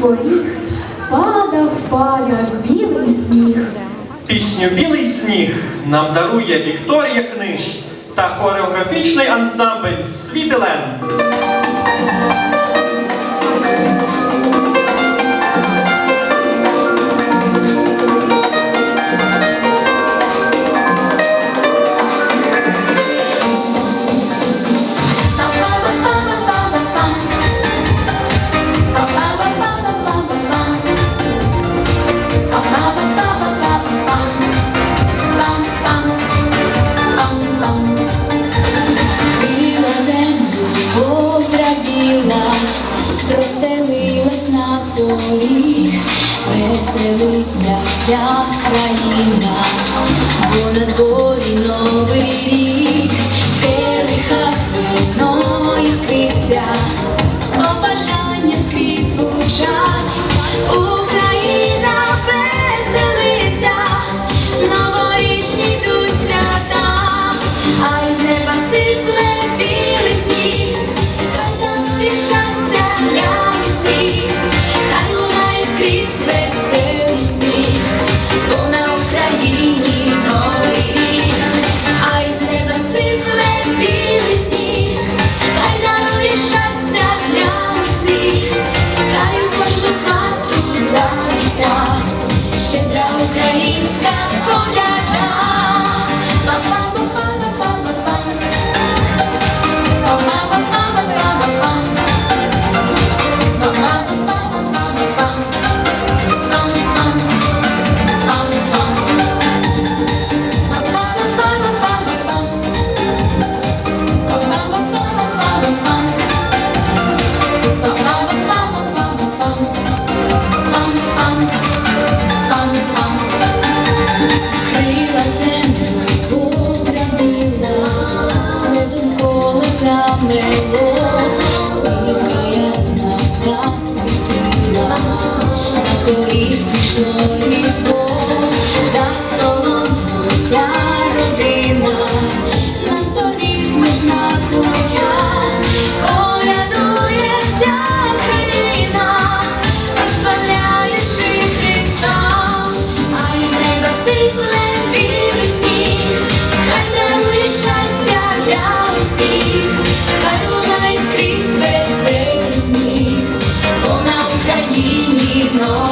поріг падав, падав білий сніг. Пісню Білий сніг нам дарує Вікторія Книж та хореографічний ансамбль Світилен. землі веселиться вся країна, бо на дворі новий рік. небо, зірка ясна засвітила, на пішло різдво, за столом. know.